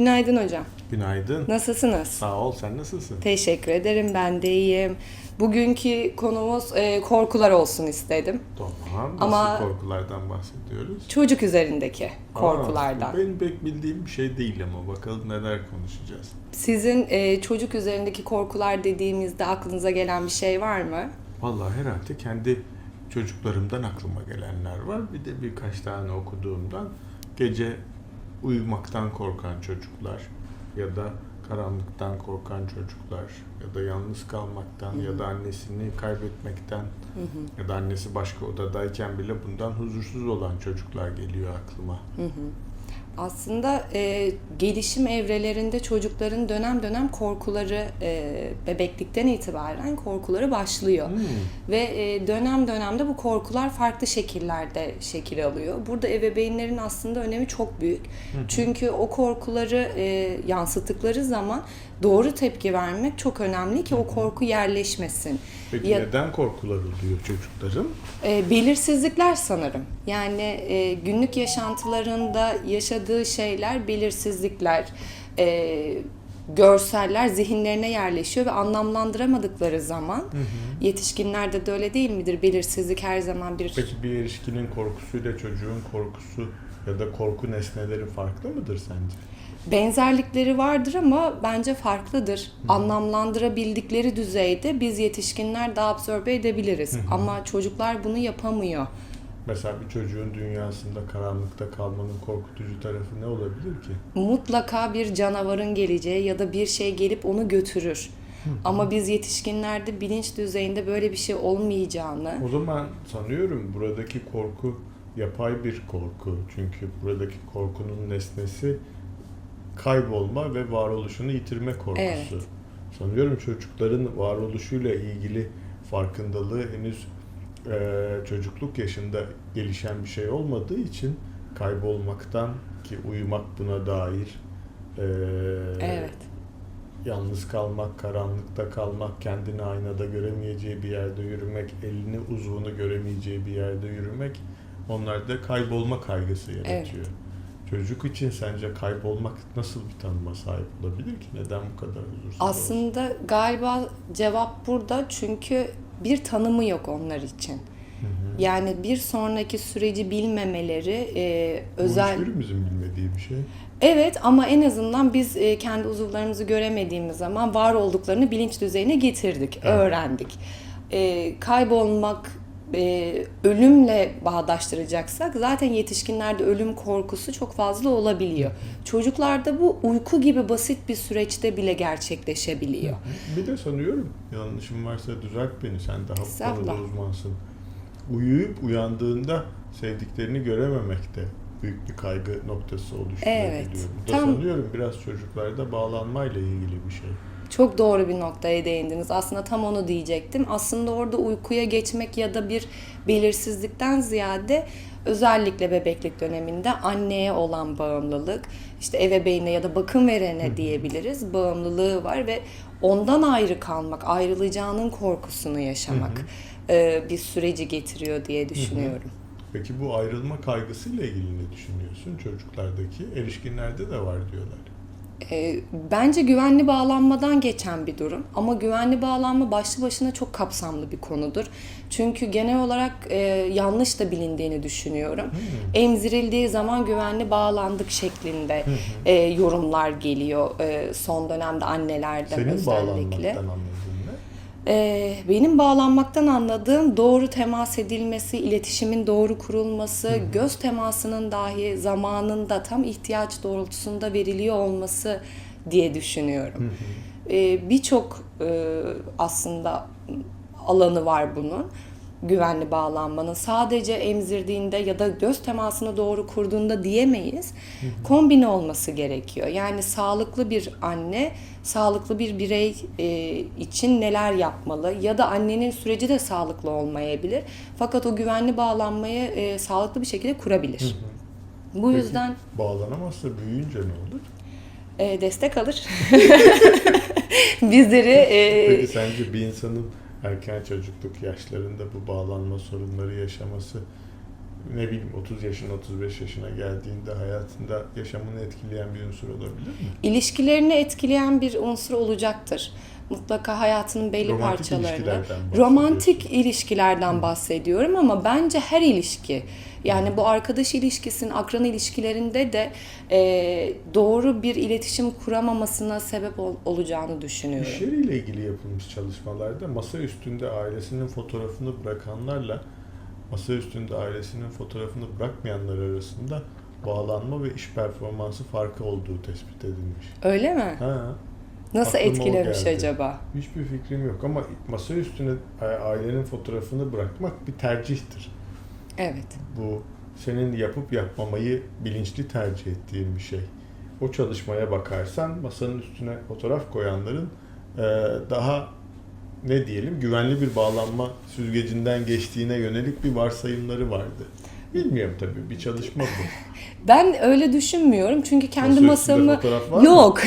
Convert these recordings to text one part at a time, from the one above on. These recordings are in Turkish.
Günaydın hocam. Günaydın. Nasılsınız? Sağ ol. Sen nasılsın? Teşekkür ederim. Ben de iyiyim. Bugünkü konumuz e, korkular olsun istedim. Tamam. Nasıl Ama- korkulardan bahsediyoruz? Çocuk üzerindeki korkulardan. Aa, benim pek bildiğim bir şey değil ama bakalım neler konuşacağız. Sizin e, çocuk üzerindeki korkular dediğimizde aklınıza gelen bir şey var mı? Vallahi herhalde kendi çocuklarımdan aklıma gelenler var. Bir de birkaç tane okuduğumdan gece uyumaktan korkan çocuklar ya da karanlıktan korkan çocuklar ya da yalnız kalmaktan ya da annesini kaybetmekten ya da annesi başka odadayken bile bundan huzursuz olan çocuklar geliyor aklıma. Aslında e, gelişim evrelerinde çocukların dönem dönem korkuları e, bebeklikten itibaren korkuları başlıyor. Hmm. Ve e, dönem dönemde bu korkular farklı şekillerde şekil alıyor. Burada ebeveynlerin aslında önemi çok büyük. Çünkü o korkuları e, yansıttıkları zaman doğru tepki vermek çok önemli ki o korku yerleşmesin. Peki Ya- neden korkular oluyor çocukların? E, belirsizlikler sanırım. Yani e, günlük yaşantılarında yaşadığı şeyler, belirsizlikler, e, görseller zihinlerine yerleşiyor ve anlamlandıramadıkları zaman yetişkinlerde de öyle değil midir? Belirsizlik her zaman bir Peki bir erişkinin korkusuyla çocuğun korkusu ya da korku nesneleri farklı mıdır sence? benzerlikleri vardır ama bence farklıdır. Anlamlandırabildikleri düzeyde biz yetişkinler daha absorbe edebiliriz. Ama çocuklar bunu yapamıyor. Mesela bir çocuğun dünyasında karanlıkta kalmanın korkutucu tarafı ne olabilir ki? mutlaka bir canavarın geleceği ya da bir şey gelip onu götürür. Ama biz yetişkinlerde bilinç düzeyinde böyle bir şey olmayacağını, O zaman sanıyorum buradaki korku yapay bir korku. Çünkü buradaki korkunun nesnesi kaybolma ve varoluşunu yitirme korkusu. Evet. Sanıyorum çocukların varoluşuyla ilgili farkındalığı henüz e, çocukluk yaşında gelişen bir şey olmadığı için kaybolmaktan ki uyumak buna dair e, evet. yalnız kalmak, karanlıkta kalmak, kendini aynada göremeyeceği bir yerde yürümek, elini uzvunu göremeyeceği bir yerde yürümek onlarda kaybolma kaygısı yaratıyor. Çocuk için sence kaybolmak nasıl bir tanıma sahip olabilir ki? Neden bu kadar huzursuz? Aslında galiba cevap burada çünkü bir tanımı yok onlar için. Hı hı. Yani bir sonraki süreci bilmemeleri e, Bu özel hiçbirimizin bilmediği bir şey. Evet ama en azından biz e, kendi uzuvlarımızı göremediğimiz zaman var olduklarını bilinç düzeyine getirdik, Evet. öğrendik. E, kaybolmak, e, ölümle bağdaştıracaksak zaten yetişkinlerde ölüm korkusu çok fazla olabiliyor. Çocuklarda bu uyku gibi basit bir süreçte bile gerçekleşebiliyor. Bir de sanıyorum, yanlışım varsa düzelt beni, sen daha konuda uzmansın. Uyuyup uyandığında sevdiklerini görememek de büyük bir kaygı noktası oluşturabiliyor. Evet, Bu da tam- sanıyorum biraz çocuklarda bağlanmayla ilgili bir şey. Çok doğru bir noktaya değindiniz. Aslında tam onu diyecektim. Aslında orada uykuya geçmek ya da bir belirsizlikten ziyade özellikle bebeklik döneminde anneye olan bağımlılık, işte ebeveyne ya da bakım verene diyebiliriz bağımlılığı var ve ondan ayrı kalmak, ayrılacağının korkusunu yaşamak e, bir süreci getiriyor diye düşünüyorum. Peki bu ayrılma kaygısıyla ilgili ne düşünüyorsun çocuklardaki? Erişkinlerde de var diyorlar. E, bence güvenli bağlanmadan geçen bir durum ama güvenli bağlanma başlı başına çok kapsamlı bir konudur. Çünkü genel olarak e, yanlış da bilindiğini düşünüyorum. Emzirildiği zaman güvenli bağlandık şeklinde e, yorumlar geliyor e, son dönemde annelerden Senin özellikle. bağlanmaktan ne? Ee, benim bağlanmaktan anladığım doğru temas edilmesi, iletişimin doğru kurulması, göz temasının dahi zamanında tam ihtiyaç doğrultusunda veriliyor olması diye düşünüyorum. Ee, Birçok e, aslında alanı var bunun güvenli bağlanmanın sadece emzirdiğinde ya da göz temasını doğru kurduğunda diyemeyiz. Kombine olması gerekiyor. Yani sağlıklı bir anne, sağlıklı bir birey e, için neler yapmalı ya da annenin süreci de sağlıklı olmayabilir. Fakat o güvenli bağlanmayı e, sağlıklı bir şekilde kurabilir. Bu Peki, yüzden bağlanamazsa büyüyünce ne olur? e, destek alır. Bizleri e, Peki sence bir insanın erken çocukluk yaşlarında bu bağlanma sorunları yaşaması ne bileyim 30 yaşına 35 yaşına geldiğinde hayatında yaşamını etkileyen bir unsur olabilir mi? İlişkilerini etkileyen bir unsur olacaktır. Mutlaka hayatının belli Romantik parçalarını. Romantik ilişkilerden bahsediyorum ama bence her ilişki yani bu arkadaş ilişkisinin, akran ilişkilerinde de e, doğru bir iletişim kuramamasına sebep ol- olacağını düşünüyorum. İş yeriyle ilgili yapılmış çalışmalarda masa üstünde ailesinin fotoğrafını bırakanlarla masa üstünde ailesinin fotoğrafını bırakmayanlar arasında bağlanma ve iş performansı farkı olduğu tespit edilmiş. Öyle mi? Ha, Nasıl Aklıma etkilemiş geldi. acaba? hiçbir fikrim yok ama masa üstüne a- ailenin fotoğrafını bırakmak bir tercihtir. Evet. Bu senin yapıp yapmamayı bilinçli tercih ettiğin bir şey. O çalışmaya bakarsan masanın üstüne fotoğraf koyanların e, daha ne diyelim güvenli bir bağlanma süzgecinden geçtiğine yönelik bir varsayımları vardı. Bilmiyorum tabii bir çalışma bu. Ben öyle düşünmüyorum çünkü kendi Masa masamı yok.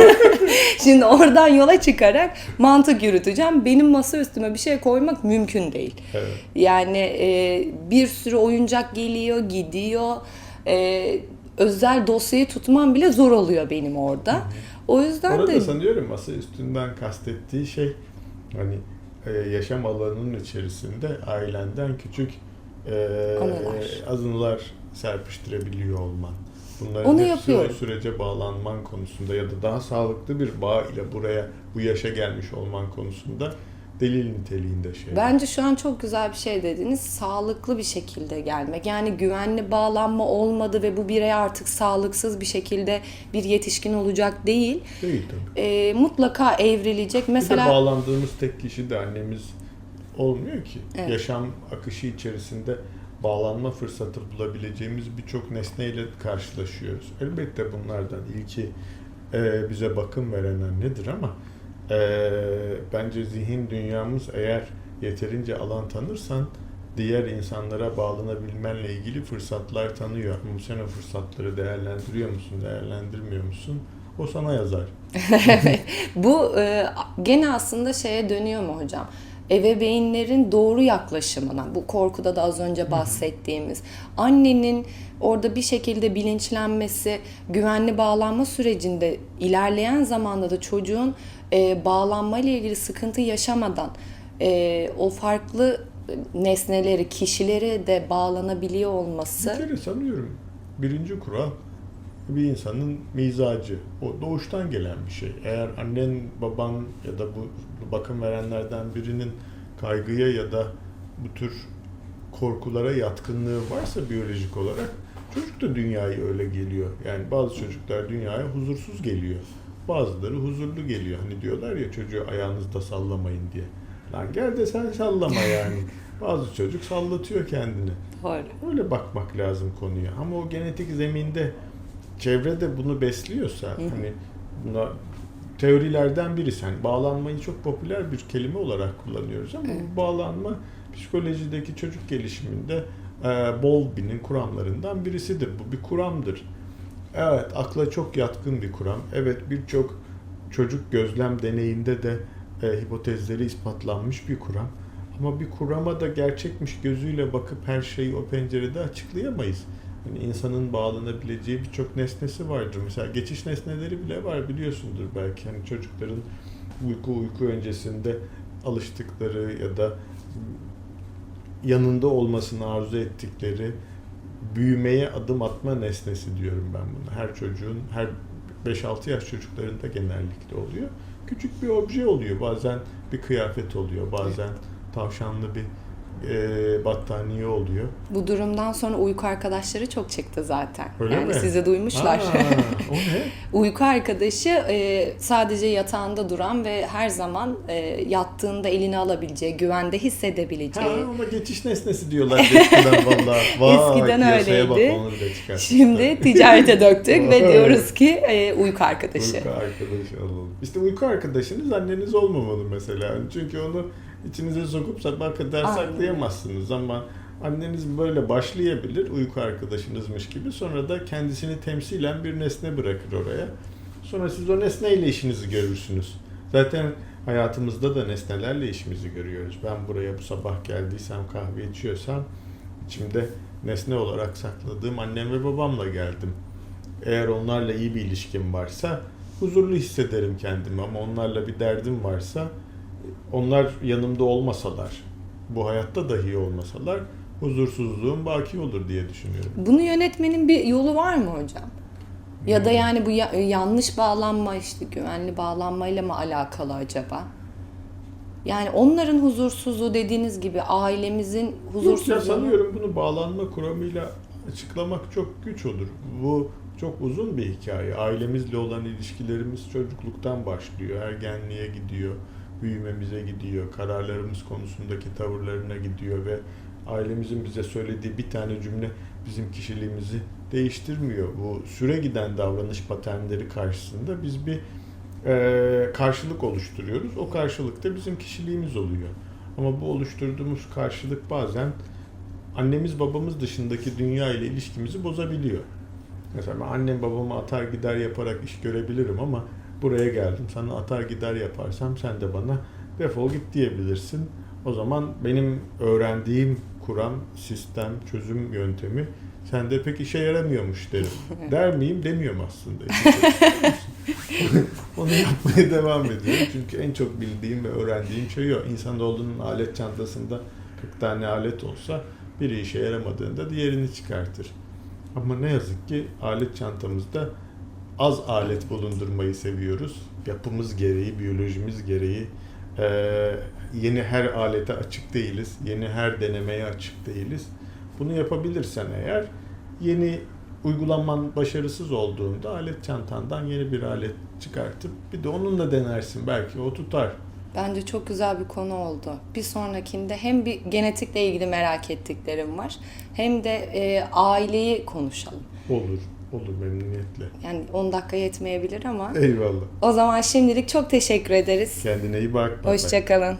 Şimdi oradan yola çıkarak mantık yürüteceğim. Benim masa üstüme bir şey koymak mümkün değil. Evet. Yani e, bir sürü oyuncak geliyor, gidiyor. E, özel dosyayı tutmam bile zor oluyor benim orada. O yüzden Orada de sanıyorum masa üstünden kastettiği şey hani e, yaşam alanının içerisinde ailenden küçük e, Anılar. azınlar serpiştirebiliyor olman. Bunların Onu yapıyorum. sürece bağlanman konusunda ya da daha sağlıklı bir bağ ile buraya bu yaşa gelmiş olman konusunda delil niteliğinde şey. bence şu an çok güzel bir şey dediniz. Sağlıklı bir şekilde gelmek. Yani güvenli bağlanma olmadı ve bu birey artık sağlıksız bir şekilde bir yetişkin olacak değil. Değil tabii. E, mutlaka evrilecek. Bir de Mesela bağlandığımız tek kişi de annemiz olmuyor ki. Evet. Yaşam akışı içerisinde bağlanma fırsatı bulabileceğimiz birçok nesneyle karşılaşıyoruz. Elbette bunlardan ilki e, bize bakım veren annedir ama e, bence zihin dünyamız eğer yeterince alan tanırsan diğer insanlara bağlanabilmenle ilgili fırsatlar tanıyor. Ama sen o fırsatları değerlendiriyor musun, değerlendirmiyor musun? O sana yazar. Bu e, gene aslında şeye dönüyor mu hocam? Ebeveynlerin doğru yaklaşımına, bu korkuda da az önce bahsettiğimiz, annenin orada bir şekilde bilinçlenmesi, güvenli bağlanma sürecinde ilerleyen zamanda da çocuğun e, bağlanma ile ilgili sıkıntı yaşamadan e, o farklı nesneleri, kişileri de bağlanabiliyor Bir olması. kere sanıyorum birinci kural bir insanın mizacı. O doğuştan gelen bir şey. Eğer annen, baban ya da bu bakım verenlerden birinin kaygıya ya da bu tür korkulara yatkınlığı varsa biyolojik olarak çocuk da dünyaya öyle geliyor. Yani bazı çocuklar dünyaya huzursuz geliyor. Bazıları huzurlu geliyor. Hani diyorlar ya çocuğu ayağınızda sallamayın diye. Lan gel de sen sallama yani. Bazı çocuk sallatıyor kendini. Doğru. Öyle bakmak lazım konuya. Ama o genetik zeminde çevre de bunu besliyorsa hani buna teorilerden birisi. Hani bağlanmayı çok popüler bir kelime olarak kullanıyoruz ama Evet. bu bağlanma psikolojideki çocuk gelişiminde e, Bowlby'nin kuramlarından birisidir. Bu bir kuramdır. Evet, akla çok yatkın bir kuram. Evet, birçok çocuk gözlem deneyinde de e, hipotezleri ispatlanmış bir kuram. Ama bir kurama da gerçekmiş gözüyle bakıp her şeyi o pencerede açıklayamayız. Yani insanın bağlanabileceği birçok nesnesi vardır. Mesela geçiş nesneleri bile var biliyorsundur belki. Hani çocukların uyku uyku öncesinde alıştıkları ya da yanında olmasını arzu ettikleri büyümeye adım atma nesnesi diyorum ben buna. Her çocuğun, her 5-6 yaş çocuklarında genellikle oluyor. Küçük bir obje oluyor. Bazen bir kıyafet oluyor. Bazen tavşanlı bir e, battaniye oluyor. Bu durumdan sonra uyku arkadaşları çok çıktı zaten. Öyle yani mi? sizi duymuşlar. Aa, o ne? Uyku arkadaşı e, sadece yatağında duran ve her zaman e, yattığında elini alabileceği, güvende Ha, hissedebileceği. ona geçiş nesnesi diyorlar eskiden valla. Eskiden bak, öyleydi. Şimdi ticarete döktük ve diyoruz ki e, uyku arkadaşı. Uyku arkadaşı alalım. İşte uyku arkadaşınız anneniz olmamalı mesela. Çünkü onu içinize sokup sabaha kadar saklayamazsınız ama anneniz böyle başlayabilir uyku arkadaşınızmış gibi sonra da kendisini temsilen bir nesne bırakır oraya. Sonra siz o nesneyle işinizi görürsünüz. Zaten hayatımızda da nesnelerle işimizi görüyoruz. Ben buraya bu sabah geldiysem kahve içiyorsam içimde nesne olarak sakladığım annem ve babamla geldim. Eğer onlarla iyi bir ilişkim varsa huzurlu hissederim kendimi ama onlarla bir derdim varsa onlar yanımda olmasalar, bu hayatta dahi olmasalar huzursuzluğum baki olur diye düşünüyorum. Bunu yönetmenin bir yolu var mı hocam? Ya da yani bu ya- yanlış bağlanma işte güvenli bağlanmayla mı alakalı acaba? Yani onların huzursuzluğu dediğiniz gibi ailemizin Yok ya huzursuzluğu. sanıyorum bunu bağlanma kuramıyla açıklamak çok güç olur. Bu çok uzun bir hikaye. Ailemizle olan ilişkilerimiz çocukluktan başlıyor. Ergenliğe gidiyor, büyümemize gidiyor, kararlarımız konusundaki tavırlarına gidiyor ve ailemizin bize söylediği bir tane cümle bizim kişiliğimizi değiştirmiyor. Bu süre giden davranış paternleri karşısında biz bir e, karşılık oluşturuyoruz. O karşılık da bizim kişiliğimiz oluyor. Ama bu oluşturduğumuz karşılık bazen annemiz babamız dışındaki dünya ile ilişkimizi bozabiliyor. Mesela ben annem babama atar gider yaparak iş görebilirim ama buraya geldim sana atar gider yaparsam sen de bana defol git diyebilirsin. O zaman benim öğrendiğim kuram, sistem, çözüm yöntemi sende pek işe yaramıyormuş derim. Der miyim? Demiyorum aslında. Onu yapmaya devam ediyorum. Çünkü en çok bildiğim ve öğrendiğim şey o. İnsanoğlunun alet çantasında 40 tane alet olsa biri işe yaramadığında diğerini çıkartır. Ama ne yazık ki alet çantamızda az alet bulundurmayı seviyoruz. Yapımız gereği, biyolojimiz gereği eee, yeni her alete açık değiliz. Yeni her denemeye açık değiliz. Bunu yapabilirsen eğer yeni uygulaman başarısız olduğunda alet çantandan yeni bir alet çıkartıp bir de onunla denersin. Belki o tutar. Bence çok güzel bir konu oldu. Bir sonrakinde hem bir genetikle ilgili merak ettiklerim var hem de e, aileyi konuşalım. Olur. Olur memnuniyetle. Yani 10 dakika yetmeyebilir ama. Eyvallah. O zaman şimdilik çok teşekkür ederiz. Kendine iyi bak. Hoşçakalın.